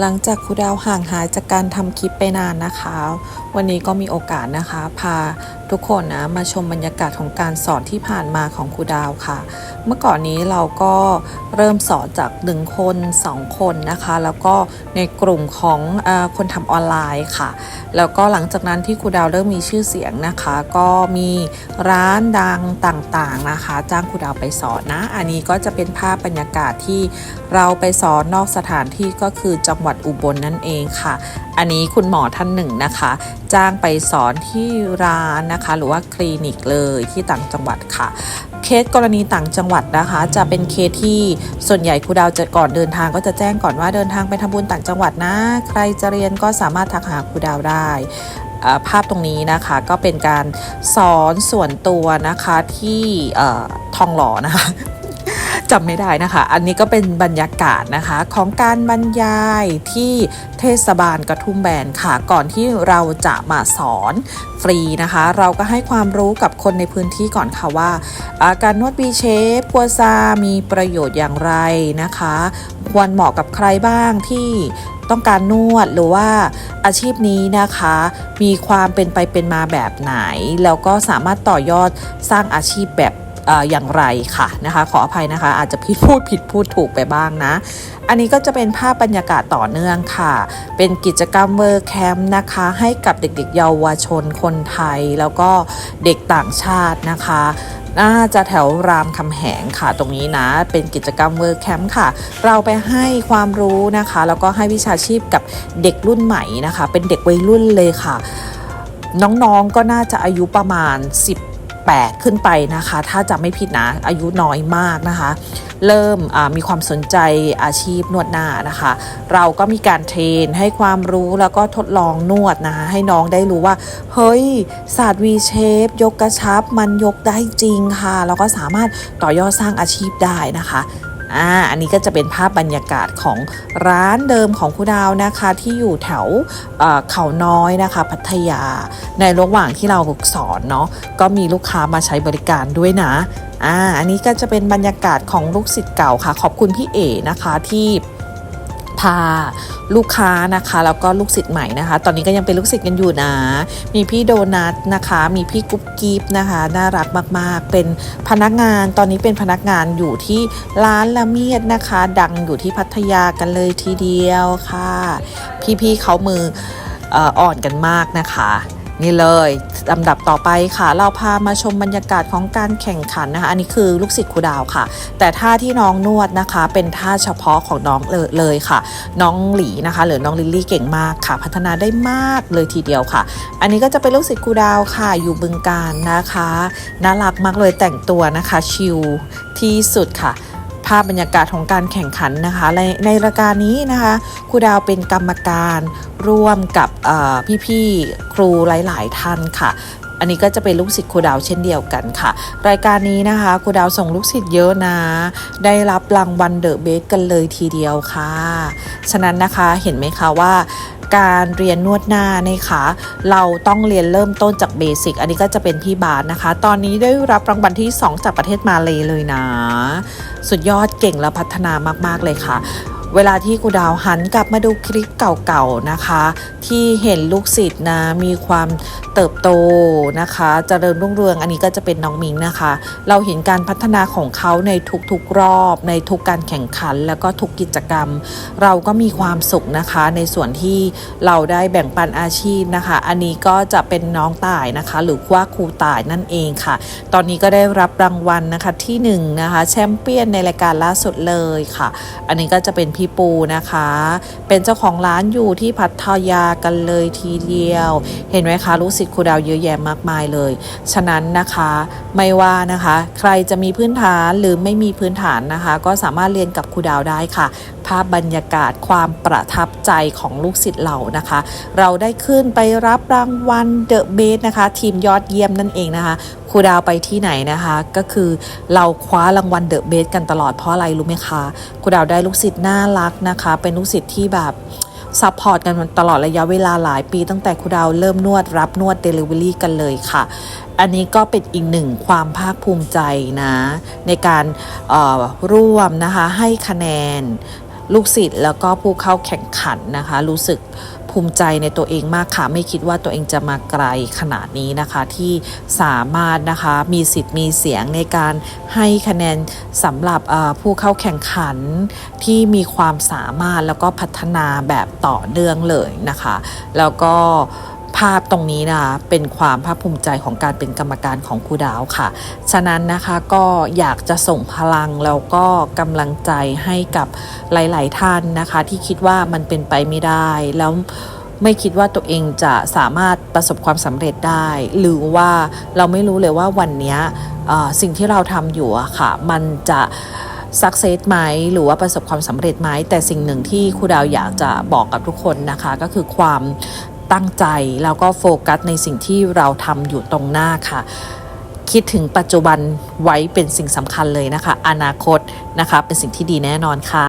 หลังจากครูดาวห่างหายจากการทำคลิปไปนานนะคะ วันนี้ก็มีโอกาสนะคะ พาทุกคนนะมาชมบรรยากาศของการสอนที่ผ่านมาของครูดาวค่ะ เมื่อก่อนนี้เราก็เริ่มสอนจากหนึ่งคนสองคนนะคะ แล้วก็ในกลุ่มของอคนทำออนไลน์ค่ะ แล้วก็หลังจากนั้นที่ครูดาวเริ่มมีชื่อเสียงนะคะ ก็มีร้านดังต่างๆนะคะ จ้างครูดาวไปสอนนะ อันนี้ก็จะเป็นภาพบรรยากาศที่เราไปสอนนอกสถานที่ก็คือจังหวัดอุบลนั่นเองค่ะ อันนี้คุณหมอท่านหนึ่งนะคะ จ้างไปสอนที่ร้านนะคะ หรือว่าคลินิกเลยที่ต่างจังหวัดค่ะ เคสกรณีต่างจังหวัดนะคะ จะเป็นเคสที่ส่วนใหญ่ครูดาวจะก่อนเดินทางก็จะแจ้งก่อนว่าเดินทางไปทำบุญต่างจังหวัดนะ ใครจะเรียนก็สามารถทักหาครูดาวได้ภาพตรงนี้นะคะก็เป็นการสอนส่วนตัวนะคะที่ออทองหล่อนะคะ จำไม่ได้นะคะ อันนี้ก็เป็นบรรยากาศนะคะของการบรรยายที่เทศบาลกระทุ่มแบนค่ะ ก่อนที่เราจะมาสอนฟรีนะคะ เราก็ให้ความรู้กับคนในพื้นที่ก่อนค่ะว่า การนวดบีเชฟกัวซา มีประโยชน์อย่างไรนะคะ ควรเหมาะกับใครบ้างที่ต้องการนวดหรือว่าอาชีพนี้นะคะ มีความเป็นไปเป็นมาแบบไหน แล้วก็สามารถต่อยอดสร้างอาชีพแบบ อย่างไรค่ะนะคะขออภัยนะคะ อาจจะผิดพูดผิดพูดถูกไปบ้างนะ อันนี้ก็จะเป็นภาพบรรยากาศต่อเนื่องค่ะ เป็นกิจกรรมเวอร์แคมป์นะคะ ให้กับเด็กๆ เยาวชนคนไทย แล้วก็เด็กต่างชาตินะคะน่าจะแถวรามคำแหงค่ะตรงนี้นะ เป็นกิจกรรมเวิร์คแคมป์ค่ะ เราไปให้ความรู้นะคะ แล้วก็ให้วิชาชีพกับเด็กรุ่นใหม่นะคะ เป็นเด็กวัยรุ่นเลยค่ะ น้องๆก็น่าจะอายุประมาณ 18 ขึ้นไปนะคะ ถ้าจำไม่ผิดนะ อายุน้อยมากนะคะ เริ่มมีความสนใจอาชีพนวดหน้านะคะ เราก็มีการเทรนให้ความรู้แล้วก็ทดลองนวดนะคะ ให้น้องได้รู้ว่า เฮ้ย ศาสตร์วีเชฟยกกระชับ มันยกได้จริงค่ะ แล้วก็สามารถต่อยอดสร้างอาชีพได้นะคะ อ่าอันนี้ก็จะเป็นภาพบรรยากาศของร้านเดิมของคุณดาวนะคะที่อยู่แถวเขาน้อยนะคะ พัทยา ในระหว่างที่เราสอนเนาะก็มีลูกค้ามาใช้บริการด้วยนะอ่าอันนี้ก็จะเป็นบรรยากาศของลูกศิษย์เก่าค่ะ ขอบคุณพี่เอนะคะที่ พาลูกค้านะคะ แล้วก็ลูกศิษย์ใหม่นะคะ ตอนนี้ก็ยังเป็นลูกศิษย์กันอยู่นะ มีพี่โดนัทนะคะ มีพี่กุ๊บกิ๊บนะคะ น่ารักมากๆ เป็นพนักงานตอนนี้เป็นพนักงานอยู่ที่ร้านละเมียดนะคะ ดังอยู่ที่พัทยากันเลยทีเดียวค่ะ พี่ๆเขามือเอ่ออ่อนกันมากนะคะ นี่เลยลำดับต่อไปค่ะ เราพามาชมบรรยากาศของการแข่งขันนะคะ อันนี้คือลูกศิษย์ครูดาวค่ะ แต่ท่าที่น้องนวดนะคะ เป็นท่าเฉพาะของน้องเลยค่ะ น้องหลีนะคะ หรือน้องลิลลี่เก่งมากค่ะ พัฒนาได้มากเลยทีเดียวค่ะ อันนี้ก็จะเป็นลูกศิษย์ครูดาวค่ะ อยู่บึงการนะคะน่ารักมากเลยแต่งตัวนะคะชิลที่สุดค่ะ ภาพบรรยากาศของการแข่งขันนะคะ ในในรายการนี้นะคะครูดาวเป็นกรรมการร่วมกับพี่ๆครูหลาย ๆ ท่านค่ะอันนี้ก็จะเป็นลูกศิษย์ครูดาวเช่นเดียวกันค่ะ รายการนี้นะคะครูดาวส่งลูกศิษย์เยอะนะ ได้รับรางวัลเดอะเบสกันเลยทีเดียวค่ะ ฉะนั้นนะคะเห็นไหมคะว่า การเรียนนวดหน้านะคะ เราต้องเรียนเริ่มต้นจากเบสิกอันนี้ก็จะเป็นพี่บาสนะคะ ตอนนี้ได้รับรางวัลที่ 2 จากประเทศมาเลยเลยนะ สุดยอดเก่งและพัฒนามาก ๆ เลยค่ะ เวลาที่ครูดาวหันกลับมาดูคลิปเก่าๆนะคะ ที่เห็นลูกศิษย์นะมีความเติบโตนะคะเจริญรุ่งเรืองอันนี้ก็จะเป็นน้องมิงนะคะ เราเห็นการพัฒนาของเขาในทุกๆรอบ ในทุกการแข่งขันแล้วก็ทุกกิจกรรม เราก็มีความสุขนะคะ ในส่วนที่เราได้แบ่งปันอาชีพนะคะ อันนี้ก็จะเป็นน้องต่ายนะคะ หรือว่าครูต่ายนั่นเองค่ะ ตอนนี้ก็ได้รับรางวัลนะคะที่หนึ่งนะคะแชมเปี้ยนในรายการล่าสุดเลยค่ะ อันนี้ก็จะเป็นพี่ปูนะคะ เป็นเจ้าของร้านอยู่ที่พัทยากันเลยทีเดียว เห็นไหมคะลูกศิษย์ครูดาวเยอะแยะมากมายเลย ฉะนั้นนะคะไม่ว่านะคะ ใครจะมีพื้นฐานหรือไม่มีพื้นฐานนะคะ ก็สามารถเรียนกับครูดาวได้ค่ะ ภาพบรรยากาศความประทับใจของลูกศิษย์เรานะคะ เราได้ขึ้นไปรับรางวัลเดอะเบสนะคะ ทีมยอดเยี่ยมนั่นเองนะคะครูดาวไปที่ไหนนะคะ ก็คือเราคว้ารางวัลเดอะเบสกันตลอดเพราะอะไรรู้ไหมคะครูดาวได้ลูกศิษย์น่ารักนะคะ เป็นลูกศิษย์ที่แบบซัพพอร์ตกันตลอดระยะเวลาหลายปี ตั้งแต่ครูดาวเริ่มนวดรับนวดเดลิเวอรี่กันเลยค่ะ อันนี้ก็เป็นอีกหนึ่งความภาคภูมิใจนะ ในการร่วมนะคะให้คะแนนลูกศิษย์แล้วก็ผู้เข้าแข่งขันนะคะ รู้สึก ภูมิใจในตัวเองมากค่ะ ไม่คิดว่าตัวเองจะมาไกลขนาดนี้นะคะที่สามารถนะคะมีสิทธิ์มีเสียงในการให้คะแนนสำหรับผู้เข้าแข่งขันที่มีความสามารถแล้วก็พัฒนาแบบต่อเนื่องเลยนะคะ แล้วก็ ภาพตรงนี้นะคะเป็นความภาคภูมิใจของการเป็นกรรมการของครูดาวค่ะ ฉะนั้นนะคะก็อยากจะส่งพลังแล้วก็กำลังใจให้กับหลาย ๆ ท่านนะคะ ที่คิดว่ามันเป็นไปไม่ได้แล้วไม่คิดว่าตัวเองจะสามารถประสบความสำเร็จได้ หรือว่าเราไม่รู้เลยว่าวันนี้สิ่งที่เราทำอยู่อะค่ะ มันจะสักเซสไหมหรือว่าประสบความสำเร็จไหมแต่สิ่งหนึ่งที่ครูดาวอยากจะบอกกับทุกคนนะคะ ก็คือความ ตั้งใจ แล้วก็โฟกัสในสิ่งที่เราทำอยู่ตรงหน้าค่ะ คิดถึงปัจจุบันไว้เป็นสิ่งสำคัญเลยนะคะ อนาคตนะคะ เป็นสิ่งที่ดีแน่นอนค่ะ